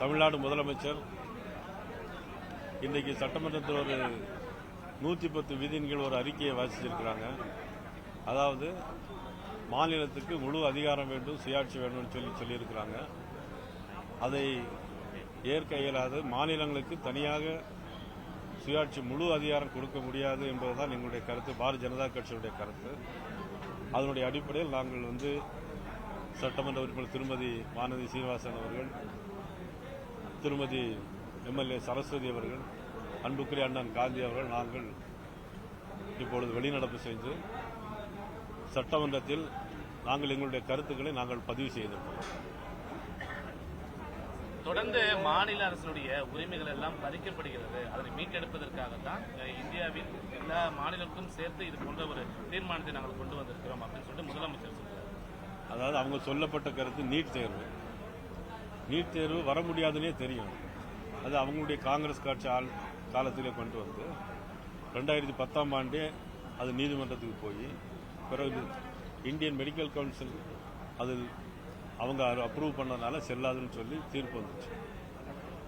தமிழ்நாடு முதலமைச்சர். இன்றைக்கு சட்டமன்றத்தில் ஒரு நூற்றி பத்து விதியின் கீழ் ஒரு அறிக்கையை வாசிச்சிருக்கிறாங்க. அதாவது மாநிலத்துக்கு முழு அதிகாரம் வேண்டும் சுயாட்சி வேண்டும்னு சொல்லி சொல்லியிருக்கிறாங்க. அதை ஏற்க இயலாது. மாநிலங்களுக்கு தனியாக சுயாட்சி முழு அதிகாரம் கொடுக்க முடியாது என்பதுதான் எங்களுடைய கருத்து. பாரதிய ஜனதா கட்சியுடைய கருத்து. அதனுடைய அடிப்படையில் நாங்கள் வந்து சட்டமன்ற உறுப்பினர் திருமதி வானதி சீனிவாசன் அவர்கள் திருமதி எம்எல்ஏ சரஸ்வதி அவர்கள் அன்புக்குரிய அண்ணன் காந்தி அவர்கள் நாங்கள் இப்பொழுது வெளிநடப்பு செய்து சட்டமன்றத்தில் நாங்கள் எங்களுடைய கருத்துக்களை நாங்கள் பதிவு செய்திருக்கிறோம். தொடர்ந்து மாநில அரசுடைய உரிமைகள் எல்லாம் பறிக்கப்படுகிறது. அதனை மீட்டெடுப்பதற்காகத்தான் இந்தியாவின் எல்லா மாநிலங்களுக்கும் சேர்த்து இது போன்ற ஒரு தீர்மானத்தை நாங்கள் கொண்டு வந்திருக்கிறோம் அப்படின்னு சொல்லிட்டு முதலமைச்சர் சொல்றாரு. அதாவது அவங்க சொல்லப்பட்ட கருத்து நீட் தேர்வு. நீட் தேர்வு வர முடியாதுன்னே தெரியும். அது அவங்களுடைய காங்கிரஸ் கட்சி ஆள் காலத்திலே கொண்டு வந்து ரெண்டாயிரத்தி பத்தாம் ஆண்டே அது நீதிமன்றத்துக்கு போய் பிறகு இந்தியன் மெடிக்கல் கவுன்சில் அது அவங்க அப்ரூவ் பண்ணதுனால செல்லாதுன்னு சொல்லி தீர்ப்பு வந்துச்சு.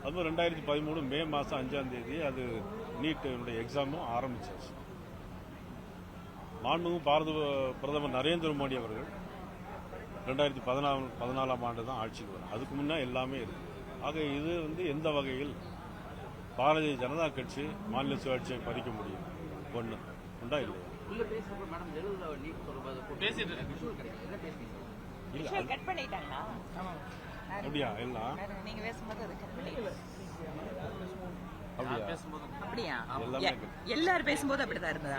அதுவும் ரெண்டாயிரத்தி பதிமூணு மே மாதம் அஞ்சாம் தேதி அது நீட்டுடைய எக்ஸாமும் ஆரம்பிச்சாச்சு மாண்புமிகு பாரத பிரதமர் நரேந்திர மோடி அவர்கள் ரெண்டாயிரத்தி பதினாலு பதினாலாம் ஆண்டு தான் ஆட்சிக்கு வரும். அதுக்கு முன்னே எல்லாமே இருக்கு. ஆக இது வந்து எந்த வகையில் பாரதிய ஜனதா கட்சி மாநில சுயாட்சியை பறிக்க முடியும்? ஒன்று உண்டா இல்லையா? அப்படியா? எல்லாம் வேற நீங்க பேசும்போது அது கட் பண்ணிட்டாங்க அப்படியா? எல்லாரும் பேசும்போது அப்படிதான் இருந்ததா?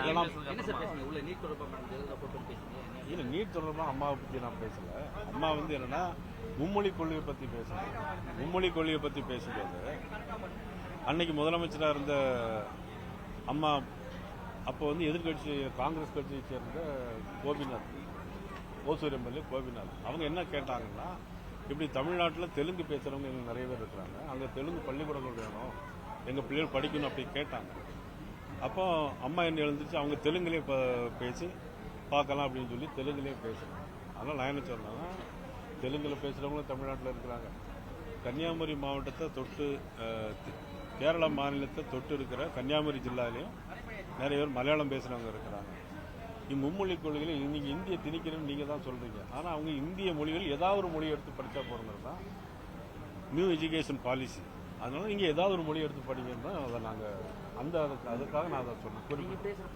எல்லாம் நீட் தொடர்பாக இல்ல நீட் தொடர்பாக அம்மாவை பத்தி நான் பேசல. அம்மா வந்து என்னன்னா மும்மொழி கொள்கையை பத்தி பேசுறேன் மும்மொழி கொள்கையை பத்தி பேசும்போது அன்னைக்கு முதலமைச்சராக இருந்த அம்மா அப்போ வந்து எதிர்கட்சி காங்கிரஸ் கட்சியை சேர்ந்த கோபிநாத் ஓசூர் எம்எல்ஏ கோபிநாத். அவங்க என்ன கேட்டாங்கன்னா இப்படி தமிழ்நாட்டில் தெலுங்கு பேசுகிறவங்க எங்களுக்கு நிறைய பேர் இருக்கிறாங்க. அங்கே தெலுங்கு பள்ளிக்கூடங்கள் வேணும். எங்கள் பிள்ளைகள் படிக்கணும் அப்படி கேட்டாங்க. அப்போ அம்மா என்ன எழுந்துச்சு அவங்க தெலுங்குலேயே பேசி பார்க்கலாம் அப்படின்னு சொல்லி தெலுங்குலேயும் பேசுகிறாங்க அதனால் நான் என்ன சொன்னேன்னா தெலுங்கில் பேசுகிறவங்களும் தமிழ்நாட்டில் இருக்கிறாங்க. கன்னியாகுமரி மாவட்டத்தை தொட்டு கேரள கேரளா மாநிலத்தை தொட்டு இருக்கிற கன்னியாகுமரி ஜில்லாலையும் நிறைய பேர் மலையாளம் பேசுகிறவங்க இருக்கிறாங்க. இம்மும்மொழி கொள்கையில் இன்னைக்கு இந்திய திணிக்கணும்னு நீங்கள் தான் சொல்கிறீங்க ஆனால் அவங்க இந்திய மொழிகள் ஏதாவது ஒரு மொழி எடுத்து படித்தா போகிறது தான் நியூ எஜுகேஷன் பாலிசி அதனால நீங்கள் ஏதாவது ஒரு மொழி எடுத்து படிங்கன்னு தான் அதை நாங்கள் அந்த அதுக்கு அதுக்காக நான் அதை சொன்னேன். நீங்க குறிப்பிட்டு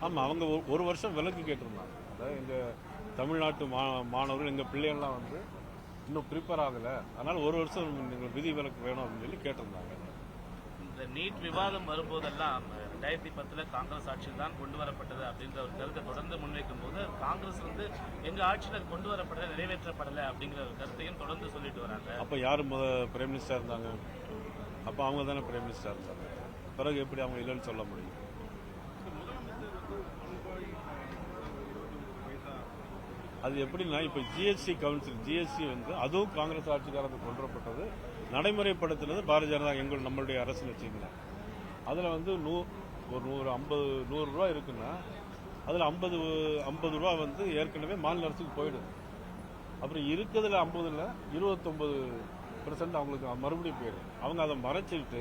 ஆமாம் அவங்க ஒரு- ஒரு வருஷம் விலக்கு கேட்டிருந்தாங்க. அதாவது எங்கள் தமிழ்நாட்டு மா மாணவர்கள் எங்கள் பிள்ளைகள்லாம் வந்து இன்னும் ப்ரிப்பேர் ஆகலை. அதனால் ஒரு வருஷம் நீங்கள் விதி விலக்கு வேணும் அப்படின்னு சொல்லி கேட்டிருந்தாங்க. இந்த நீட் விவாதம் வரும்போதெல்லாம் ரெண்டாயிரத்தி பத்துல காங்கிரஸ் ஆட்சியில் தான் கொண்டு வரப்பட்டது அப்படின்ற ஒரு கருத்தை தொடர்ந்து முன்வைக்கும் போது காங்கிரஸ் எங்கள் எங்க ஆட்சியில் அது கொண்டு வரப்படல நிறைவேற்றப்படலை அப்படிங்கிற ஒரு கருத்தையும் தொடர்ந்து சொல்லிட்டு வராங்க. அப்போ யார் முத பிரைம் மினிஸ்டர் இருந்தாங்க? அப்போ அவங்க தானே பிரைம் மினிஸ்டர் இருந்தாங்க. பிறகு எப்படி அவங்க இல்லைன்னு சொல்ல முடியும்? அது எப்படின்னா இப்போ ஜிஎஸ்டி கவுன்சில் ஜிஎஸ்டி வந்து அதுவும் காங்கிரஸ் ஆட்சி காலத்தில் கொண்டு வரப்பட்டது நடைமுறைப்படுத்தினது பாரதிய ஜனதா எங்கள் நம்மளுடைய அரசு வச்சுக்கலாம் அதில் வந்து நூ ஒரு நூறு ஐம்பது நூறு ரூபாய் இருக்குன்னா அதில் ஐம்பது ஐம்பது ரூபா வந்து ஏற்கனவே மாநில அரசுக்கு போயிடுது. அப்புறம் இருக்கிறதுல ஐம்பதுல இருபத்தொன்பது பெர்சன்ட் அவங்களுக்கு மறுபடியும் போயிடும். அவங்க அதை மறைச்சிக்கிட்டு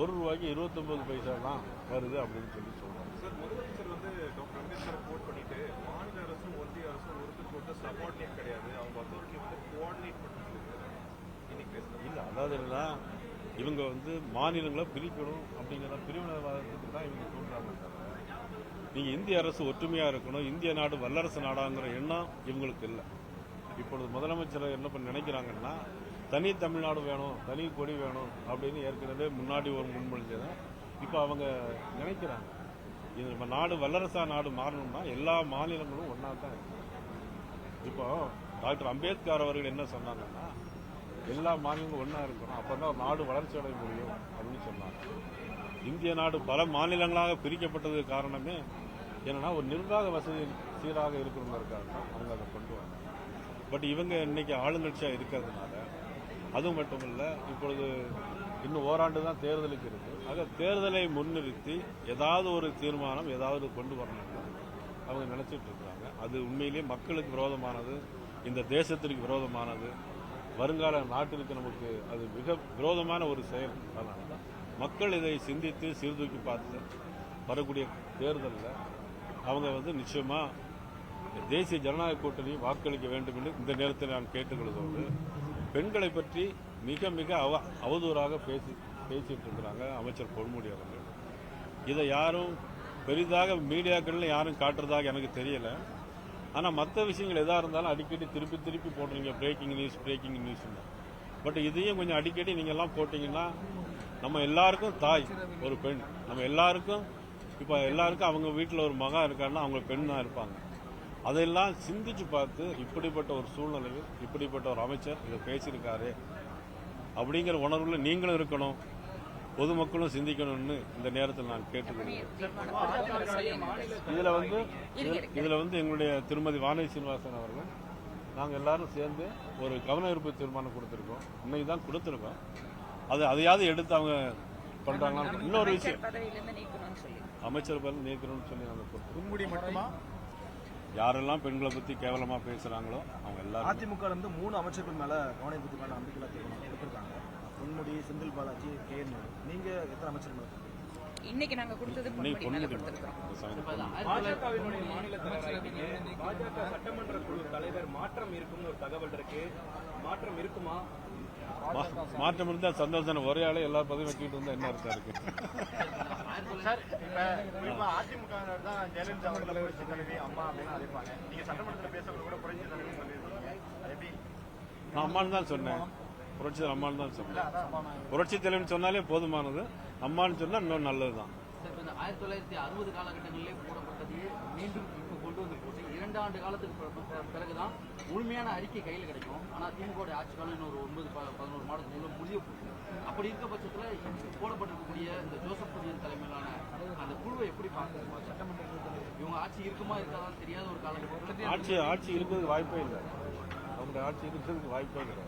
ஒரு ரூபாய்க்கு இருபத்தொன்பது பைசா தான் வருது அப்படின்னு சொல்லி சொல்றாங்க. சார் முதலமைச்சர் வந்து டாக்டர் அம்பேத்கரை கோட் பண்ணிட்டு மாநில அரசும் ஒன்றிய அரசும் ஒருத்தர் சபார்டினேட் கிடையாது. அவங்க அத்தாரிட்டி வந்து கோஆர்டினேட் பேசுறாங்க இல்ல அதாவது என்னன்னா இவங்க வந்து மாநிலங்களை பிரிக்கணும் அப்படிங்கிற பிரிவினைவாதத்துக்கு தான் இவங்க தூண்டுறாங்க தவிர நீங்கள் இந்திய அரசு ஒற்றுமையாக இருக்கணும் இந்திய நாடு வல்லரசு நாடாங்கிற எண்ணம் இவங்களுக்கு இல்லை. இப்பொழுது முதலமைச்சர் என்ன பண்ண நினைக்கிறாங்கன்னா தனி தமிழ்நாடு வேணும் தனி கொடி வேணும் அப்படின்னு ஏற்கனவே முன்னாடி ஒரு முன்மொழிஞ்சதை இப்போ அவங்க நினைக்கிறாங்க. இது நம்ம நாடு வல்லரசா நாடு மாறணும்னா எல்லா மாநிலங்களும் ஒன்றா தான் இருக்கணும். இப்போ டாக்டர் அம்பேத்கர் அவர்கள் என்ன சொன்னாங்கன்னா எல்லா மாநிலங்களும் ஒன்றா இருக்கணும் அப்போ தான் நாடு வளர்ச்சி அடைய முடியும் அப்படின்னு சொன்னாங்க. இந்திய நாடு பல மாநிலங்களாக பிரிக்கப்பட்டதுக்கு காரணமே என்னன்னா ஒரு நிர்வாக வசதி சீராக இருக்கணுங்கிறதுக்காக தான் அவங்க அதை கொண்டு வந்தாங்க பட் இவங்க இன்னைக்கு ஆளுங்கட்சியாக இருக்கிறதுனால அது மட்டும் இல்லை இப்பொழுது இன்னும் ஓராண்டு தான் தேர்தலுக்கு இருக்கு. ஆக தேர்தலை முன்னிறுத்தி ஏதாவது ஒரு தீர்மானம் ஏதாவது கொண்டு வரணும்னு அவங்க நினைச்சிட்டு இருக்காங்க. அது உண்மையிலேயே மக்களுக்கு விரோதமானது இந்த தேசத்திற்கு விரோதமானது வருங்கால நாட்டிற்கு நமக்கு அது மிக விரோதமான ஒரு செயல். அதனால தான் மக்கள் இதை சிந்தித்து சீர்தூக்கி பார்த்து வரக்கூடிய தேர்தலில் அவங்க வந்து நிச்சயமா தேசிய ஜனநாயக கூட்டணி வாக்களிக்க வேண்டும் என்று இந்த நேரத்தில் நான் கேட்டுக்கொள்வதோடு பெண்களை பற்றி மிக மிக அவ அவதூறாக பேசி பேசிட்டு இருக்கிறாங்க அமைச்சர் பொன்முடி அவர்கள். இதை யாரும் பெரிதாக மீடியாக்களில் யாரும் காட்டுறதாக எனக்கு தெரியல. ஆனால் மற்ற விஷயங்கள் எதாக இருந்தாலும் அடிக்கடி திருப்பி திருப்பி போடுறீங்க. Breaking news breaking news but இதையும் கொஞ்சம் அடிக்கடி நீங்கள்லாம் போட்டிங்கன்னா நம்ம எல்லாருக்கும் தாய் ஒரு பெண். நம்ம எல்லாருக்கும் இப்போ எல்லாருக்கும் அவங்க வீட்டில் ஒரு மகன் இருக்காருன்னா அவங்க பெண் தான் இருப்பாங்க. அதையெல்லாம் சிந்திச்சு பார்த்து இப்படிப்பட்ட ஒரு சூழ்நிலையில் இப்படிப்பட்ட ஒரு அமைச்சர் இதை பேசியிருக்காரு. அப்படிங்கிற உணர்வுல நீங்களும் இருக்கணும். பொதுமக்களும் சிந்திக்கணும்னு இந்த நேரத்தில் நான் கேட்டுக்கொள்கிறேன். இதுல வந்து இதுல- வந்து எங்களுடைய திருமதி வானதி சீனிவாசன் அவர்கள் நாங்க எல்லாரும் சேர்ந்து ஒரு கவன ஈர்ப்பு தீர்மானம் கொடுத்திருக்கோம். இன்னைக்கு தான் கொடுத்திருக்கோம். அது அதையாவது எடுத்து அவங்க பண்றாங்களா இன்னொரு விஷயம். அமைச்சர் பதவியிலிருந்து நீக்கணும்னு சொல்லி அமைச்சர் நாங்கள். பொன்முடி மட்டுமா? யாரெல்லாம் பெண்களை பத்தி கேவலமா பேசுறாங்களோ அவங்க எல்லாரும் அதிமுக இருந்து மூணு அமைச்சர்கள் மேல கவனம் பத்தி மேல நம்பிக்கை தீர்மானம் கொடுத்திருக்காங்க. பொன்முடி செந்தில் பாலாஜி கே நீங்க எத்தனை அமைச்சர்கள் மேல இன்னைக்கு நாங்க கொடுத்தது பொன்முடி மேல கொடுத்திருக்கோம் பாஜகவினுடைய மாநில பாஜக சட்டமன்ற குழு தலைவர் மாற்றம் இருக்கும்னு ஒரு தகவல் இருக்கு. மாற்றம் இருக்குமா? மா- மாற்றம் இருந்தா சந்தோஷம். ஒரே ஆளே எல்லா பதவியும் வச்சுக்கிட்டு இருந்தா என்ன அர்த்தம் இருக்கு? சார் இப்ப குறிப்பா அதிமுக தான் ஜெயலலிதா அவர்களை புரட்சி தலைவி அம்மா அப்படின்னு அழைப்பாங்க. நீங்க சட்டமன்றத்தில் பேசக்கூட கூட புரட்சி தலைவி சொல்லியிருக்கீங்க அது எப்படி? நான் அம்மான்னு தான் சொன்னேன். புரட்சி அம்மான்னு தான் சொன்னேன். புரட்சி தலைவன் சொன்னாலே போதுமானது. அம்மான்னு சொன்னா இன்னும் நல்லதுதான். சார், இப்ப இந்த ஆயிரத்தி தொள்ளாயிரத்தி அறுபது காலகட்டங்களிலே போடப்பட்டது மீண்டும் கொண்டு வந்து இரண்டு ஆண்டு காலத்துக்கு பிறகு தான் பிறகுதான் முழுமையான அறிக்கை கையில் கிடைக்கும். ஆனால் திமுக ஆட்சி காலம் இன்னொரு ஒன்பது ப- பதினோரு மாதத்துக்குள்ள முடிய போகுது. அப்படி இருக்க பட்சத்தில் போடப்பட்டிருக்கக்கூடிய இந்த ஜோசப் குடியன் தலைமையிலான அந்த குழுவை எப்படி பார்க்கணும்? சட்டமன்றத்தில் இவங்க ஆட்சி இருக்குமா இருக்காதான்னு தெரியாத ஒரு காலகட்டத்தில் ஆட்சி ஆட்சி இருக்கிறதுக்கு வாய்ப்பே இல்லை. அவங்க ஆட்சி இருக்கிறதுக்கு வாய்ப்பே கிடையாது.